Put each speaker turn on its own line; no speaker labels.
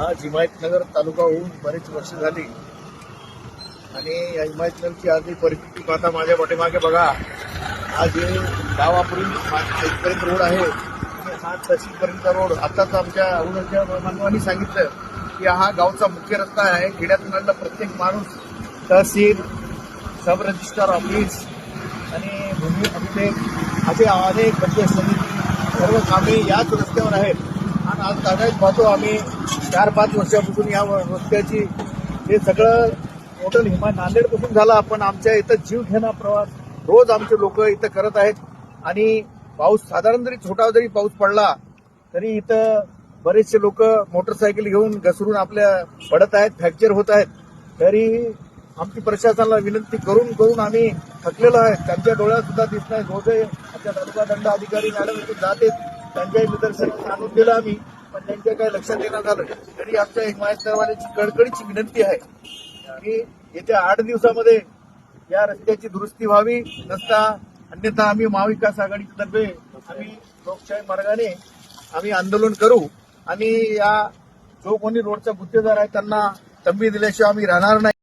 हा हिमायतनगर तालुका होऊन बरेच वर्ष झाली. आणि या हिमायतनगरची आज परिस्थिती पाहता माझ्या पाठीमागे बघा. आज हे गावापर्यंत इथपर्यंत रोड आहे. सात तहसीलपर्यंतचा रोड. आताच आमच्या अरुणाच्या मानवानी सांगितलं की हा गावचा मुख्य रस्ता आहे. खेड्यातून आणला प्रत्येक माणूस तहसील सब रजिस्ट्रार ऑफिस आणि भूमी अभिषेक असे अनेक पंचायत समिती सर्व कामे याच रस्त्यावर आहेत. आणि आज कागद पाहतो आम्ही. चार पाच वर्षापासून या रस्त्याची हे सगळं मोठं हिमा नांदेडपासून झाला. आपण आमच्या इथं जीव घेणा प्रवास रोज आमचे लोक इथं करत आहेत. आणि पाऊस साधारण जरी छोटा जरी पाऊस पडला तरी इथं बरेचसे लोक मोटरसायकल घेऊन घसरून आपल्या पडत आहेत फ्रॅक्चर होत आहेत. तरी आमची प्रशासनाला विनंती करून करून आम्ही थकलेलो आहे. त्यांच्या डोळ्यात सुद्धा दिसत नाही. रोजही आमच्या तालुका दंड अधिकारी मॅडम इथून जाते त्यांच्याही निदर्शन आणून दिलं आम्ही. पण त्यांच्या काही लक्षात येण्यात झालं तरी आमच्या हिमायत दरवाजाची कडकडीची विनंती आहे की येत्या आठ दिवसामध्ये या रस्त्याची दुरुस्ती व्हावी. नसता अन्यथा आम्ही महाविकास आघाडीतर्फे तर्फे आम्ही लोकशाही मार्गाने आम्ही आंदोलन करू. आणि या जो कोणी रोडचा गुत्तेदार आहे त्यांना तंबी दिल्याशिवाय आम्ही राहणार नाही.